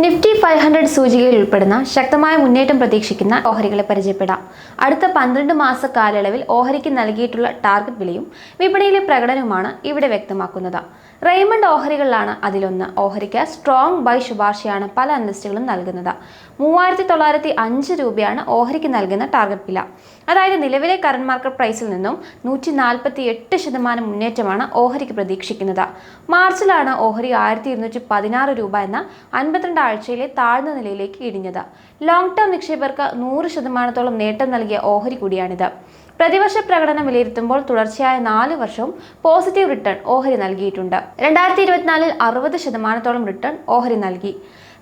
Nifty five hundred സൂചികയിൽ ഉൾപ്പെടുന്ന ശക്തമായ മുന്നേറ്റം പ്രതീക്ഷിക്കുന്ന ഓഹരികളെ പരിചയപ്പെടാം. അടുത്ത പന്ത്രണ്ട് മാസ കാലയളവിൽ ഓഹരിക്ക് നൽകിയിട്ടുള്ള ടാർഗറ്റ് വിലയും വിപണിയിലെ പ്രകടനവുമാണ് ഇവിടെ വ്യക്തമാക്കുന്നത്. റെയ്മണ്ട് ഓഹരികളിലാണ് അതിലൊന്ന്. ഓഹരിക്ക് സ്ട്രോങ് ബൈ ശുപാർശയാണ് പല അനലിസ്റ്റുകളും നൽകുന്നത്. മൂവായിരത്തി തൊള്ളായിരത്തി അഞ്ച് രൂപയാണ് ഓഹരിക്ക് നൽകുന്ന ടാർഗറ്റ് വില. അതായത് നിലവിലെ കറണ്ട് മാർക്കറ്റ് പ്രൈസിൽ നിന്നും നൂറ്റി നാൽപ്പത്തി എട്ട് ശതമാനം മുന്നേറ്റമാണ് ഓഹരിക്ക് പ്രതീക്ഷിക്കുന്നത്. മാർച്ചിലാണ് ഓഹരി ആയിരത്തി ഇരുന്നൂറ്റി പതിനാറ് രൂപ എന്ന അൻപത്തിരണ്ട് ആഴ്ചയിലെ താഴ്ന്ന നിലയിലേക്ക് ഇടിഞ്ഞത്. ലോങ് ടേം നിക്ഷേപകർക്ക് നൂറ് ശതമാനത്തോളം നേട്ടം നൽകിയ ഓഹരി കൂടിയാണിത്. പ്രതിവർഷ പ്രകടനം വിലയിരുത്തുമ്പോൾ തുടർച്ചയായ നാല് വർഷവും പോസിറ്റീവ് റിട്ടേൺ ഓഹരി നൽകിയിട്ടുണ്ട്. രണ്ടായിരത്തി ഇരുപത്തിനാലിൽ അറുപത് ശതമാനത്തോളം റിട്ടേൺ ഓഹരി നൽകി.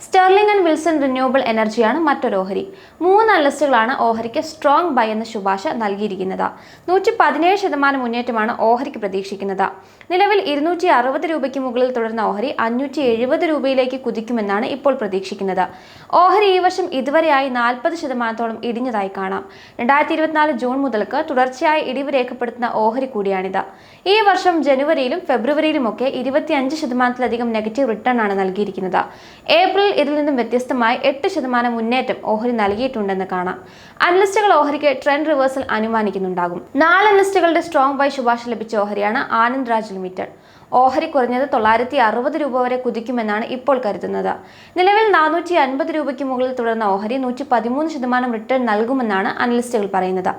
സ്റ്റെർലിംഗ് ആൻഡ് വിൽസൺ റിന്യൂവബിൾ എനർജിയാണ് മറ്റൊരു ഓഹരി. മൂന്ന് അനലിസ്റ്റുകളാണ് ഓഹരിക്ക് സ്ട്രോങ് ബൈ എന്ന ശുപാർശ നൽകിയിരിക്കുന്നത്. നൂറ്റി പതിനേഴ് ശതമാനം മുന്നേറ്റമാണ് ഓഹരിക്ക് പ്രതീക്ഷിക്കുന്നത്. നിലവിൽ ഇരുന്നൂറ്റി അറുപത് രൂപയ്ക്ക് മുകളിൽ തുടർന്ന ഓഹരി അഞ്ഞൂറ്റി എഴുപത് രൂപയിലേക്ക് കുതിക്കുമെന്നാണ് ഇപ്പോൾ പ്രതീക്ഷിക്കുന്നത്. ഓഹരി ഈ വർഷം ഇതുവരെയായി നാൽപ്പത് ശതമാനത്തോളം ഇടിഞ്ഞതായി കാണാം. രണ്ടായിരത്തി ഇരുപത്തിനാല് ജൂൺ മുതൽക്ക് തുടർച്ചയായി ഇടിവ് രേഖപ്പെടുത്തുന്ന ഓഹരി കൂടിയാണിത്. ഈ വർഷം ജനുവരിയിലും ഫെബ്രുവരിയിലുമൊക്കെ ഇരുപത്തിയഞ്ച് ശതമാനത്തിലധികം നെഗറ്റീവ് റിട്ടേൺ ആണ് നൽകിയിരിക്കുന്നത്. ഏപ്രിൽ ഇതിൽ നിന്നും വ്യത്യസ്തമായി എട്ട് ശതമാനം മുന്നേറ്റം ഓഹരി നൽകിയിട്ടുണ്ടെന്ന് കാണാം. അനലിസ്റ്റുകൾ ഓഹരിക്ക് ട്രെൻഡ് റിവേഴ്സൽ അനുമാനിക്കുന്നുണ്ടാകും. നാല് അനലിസ്റ്റുകളുടെ സ്ട്രോങ് ബൈ ശുപാർശ ലഭിച്ച ഓഹരിയാണ് ആനന്ദ് രാജ് ലിമിറ്റഡ്. ഓഹരി കുറഞ്ഞത് തൊള്ളായിരത്തി അറുപത് രൂപ വരെ കുതിക്കുമെന്നാണ് ഇപ്പോൾ കരുതുന്നത്. നിലവിൽ നാനൂറ്റി അൻപത് രൂപയ്ക്ക് മുകളിൽ തുടർന്ന ഓഹരി നൂറ്റി പതിമൂന്ന് ശതമാനം റിട്ടേൺ നൽകുമെന്നാണ് അനലിസ്റ്റുകൾ പറയുന്നത്.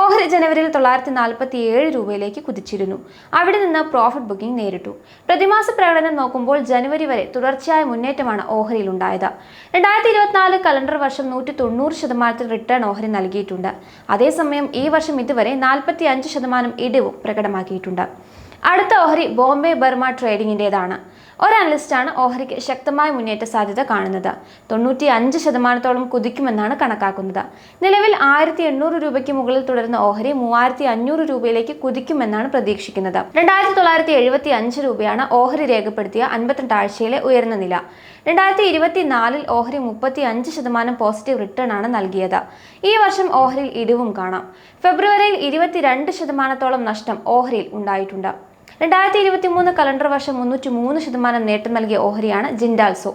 ഓഹരി ജനുവരിയിൽ തൊള്ളായിരത്തി നാൽപ്പത്തി ഏഴ് രൂപയിലേക്ക് കുതിച്ചിരുന്നു. അവിടെ നിന്ന് പ്രോഫിറ്റ് ബുക്കിംഗ് നേരിട്ടു. പ്രതിമാസ പ്രകടനം നോക്കുമ്പോൾ ജനുവരി വരെ തുടർച്ചയായ മുന്നേറ്റമാണ് ഓഹരിയിൽ ഉണ്ടായത്. രണ്ടായിരത്തി ഇരുപത്തിനാല് കലണ്ടർ വർഷം നൂറ്റി തൊണ്ണൂറ് ശതമാനത്തിൽ റിട്ടേൺ ഓഹരി നൽകിയിട്ടുണ്ട്. അതേസമയം ഈ വർഷം ഇതുവരെ നാൽപ്പത്തി അഞ്ച് ശതമാനം ഇടിവും പ്രകടമാക്കിയിട്ടുണ്ട്. അടുത്ത ഓഹരി ബോംബെ ബർമ ട്രേഡിംഗിന്റേതാണ് ഒരു അനലിസ്റ്റാണ് ഓഹരിക്ക് ശക്തമായ മുന്നേറ്റ സാധ്യത കാണുന്നത്. തൊണ്ണൂറ്റി അഞ്ച് ശതമാനത്തോളം കുതിക്കുമെന്നാണ് കണക്കാക്കുന്നത്. നിലവിൽ ആയിരത്തി എണ്ണൂറ് രൂപയ്ക്ക് മുകളിൽ തുടരുന്ന ഓഹരി മൂവായിരത്തി അഞ്ഞൂറ് രൂപയിലേക്ക് കുതിക്കുമെന്നാണ് പ്രതീക്ഷിക്കുന്നത്. രണ്ടായിരത്തി തൊള്ളായിരത്തി എഴുപത്തി അഞ്ച് രൂപയാണ് ഓഹരി രേഖപ്പെടുത്തിയ അൻപത്തിരണ്ട് ആഴ്ചയിലെ ഉയർന്ന നില. രണ്ടായിരത്തി ഇരുപത്തിനാലിൽ ഓഹരി മുപ്പത്തി അഞ്ച് ശതമാനം പോസിറ്റീവ് റിട്ടേൺ ആണ് നൽകിയത്. ഈ വർഷം ഓഹരിയിൽ ഇടിവും കാണാം. ഫെബ്രുവരിയിൽ ഇരുപത്തിരണ്ട് ശതമാനത്തോളം നഷ്ടം ഓഹരിയിൽ ഉണ്ടായിട്ടുണ്ട്. രണ്ടായിരത്തി ഇരുപത്തി മൂന്ന് കലണ്ടർ വർഷം മുന്നൂറ്റി മൂന്ന് ശതമാനം നേട്ടം നൽകിയ ഓഹരിയാണ് ജിൻഡാൽസോ.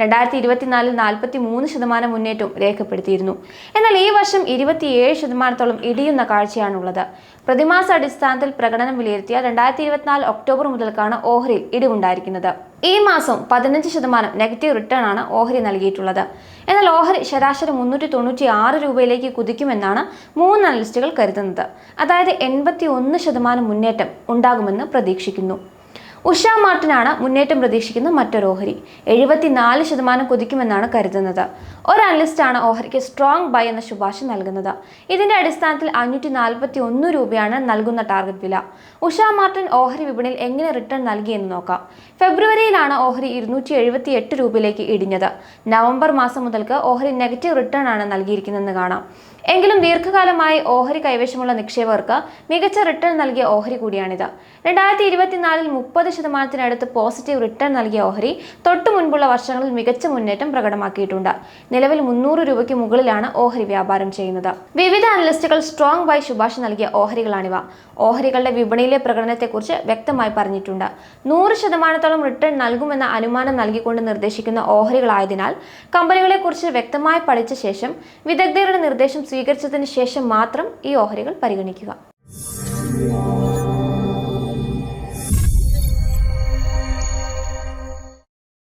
രണ്ടായിരത്തി ഇരുപത്തിനാലിൽ നാൽപ്പത്തി മൂന്ന് ശതമാനം മുന്നേറ്റവും രേഖപ്പെടുത്തിയിരുന്നു. എന്നാൽ ഈ വർഷം ഇരുപത്തിയേഴ് ശതമാനത്തോളം ഇടിയുന്ന കാഴ്ചയാണുള്ളത്. പ്രതിമാസ അടിസ്ഥാനത്തിൽ പ്രകടനം വിലയിരുത്തിയ രണ്ടായിരത്തി ഇരുപത്തിനാല് ഒക്ടോബർ മുതൽക്കാണ് ഓഹരിയിൽ ഇടിവുണ്ടായിരിക്കുന്നത്. ഈ മാസം പതിനഞ്ച് ശതമാനം നെഗറ്റീവ് റിട്ടേൺ ആണ് ഓഹരി നൽകിയിട്ടുള്ളത്. എന്നാൽ ഓഹരി ശരാശരി മുന്നൂറ്റി തൊണ്ണൂറ്റി ആറ് രൂപയിലേക്ക് കുതിക്കുമെന്നാണ് മൂന്ന് അനലിസ്റ്റുകൾ കരുതുന്നത്. അതായത് എൺപത്തി ഒന്ന് ശതമാനം മുന്നേറ്റം ഉണ്ടാകുമെന്ന് പ്രതീക്ഷിക്കുന്നു. ഉഷ മാർട്ടിനാണ് മുന്നേറ്റം പ്രതീക്ഷിക്കുന്ന മറ്റൊരു ഓഹരി. എഴുപത്തിനാല് ശതമാനം കുതിക്കുമെന്നാണ് കരുതുന്നത്. ഒരു അനലിസ്റ്റാണ് ഓഹരിക്ക് സ്ട്രോങ് ബൈ എന്ന ശുപാർശ നൽകുന്നത്. ഇതിന്റെ അടിസ്ഥാനത്തിൽ അഞ്ഞൂറ്റി നാൽപ്പത്തി ഒന്ന് രൂപയാണ് നൽകുന്ന ടാർഗറ്റ് വില. ഉഷ മാർട്ടിൻ ഓഹരി വിപണിയിൽ എങ്ങനെ റിട്ടേൺ നൽകിയെന്ന് നോക്കാം. ഫെബ്രുവരിയിലാണ് ഓഹരി ഇരുന്നൂറ്റി എഴുപത്തി എട്ട് രൂപയിലേക്ക് ഇടിഞ്ഞത്. നവംബർ മാസം മുതൽക്ക് ഓഹരി നെഗറ്റീവ് റിട്ടേൺ ആണ് നൽകിയിരിക്കുന്നതെന്ന് കാണാം. എങ്കിലും ദീർഘകാലമായി ഓഹരി കൈവശമുള്ള നിക്ഷേപകർക്ക് മികച്ച റിട്ടേൺ നൽകിയ ഓഹരി കൂടിയാണിത്. രണ്ടായിരത്തി ഇരുപത്തിനാലിൽ മുപ്പത് ശതമാനത്തിനടുത്ത് പോസിറ്റീവ് റിട്ടേൺ നൽകിയ ഓഹരി തൊട്ടു മുൻപുള്ള വർഷങ്ങളിൽ മികച്ച മുന്നേറ്റം പ്രകടമാക്കിയിട്ടുണ്ട്. നിലവിൽ മുന്നൂറ് രൂപയ്ക്ക് മുകളിലാണ് ഓഹരി വ്യാപാരം ചെയ്യുന്നത്. വിവിധ അനലിസ്റ്റുകൾ സ്ട്രോങ് ബൈ ശുപാർശ നൽകിയ ഓഹരികളാണിവ. ഓഹരികളുടെ വിപണിയിലെ പ്രകടനത്തെക്കുറിച്ച് വ്യക്തമായി പറഞ്ഞിട്ടുണ്ട്. നൂറ് ശതമാനത്തോളം റിട്ടേൺ നൽകുമെന്ന അനുമാനം നൽകിക്കൊണ്ട് നിർദ്ദേശിക്കുന്ന ഓഹരികളായതിനാൽ കമ്പനികളെക്കുറിച്ച് വ്യക്തമായി പഠിച്ച ശേഷം വിദഗ്ധരുടെ നിർദ്ദേശം സ്വീകരിച്ചതിന് ശേഷം മാത്രം ഈ ഓഹരികൾ പരിഗണിക്കുക.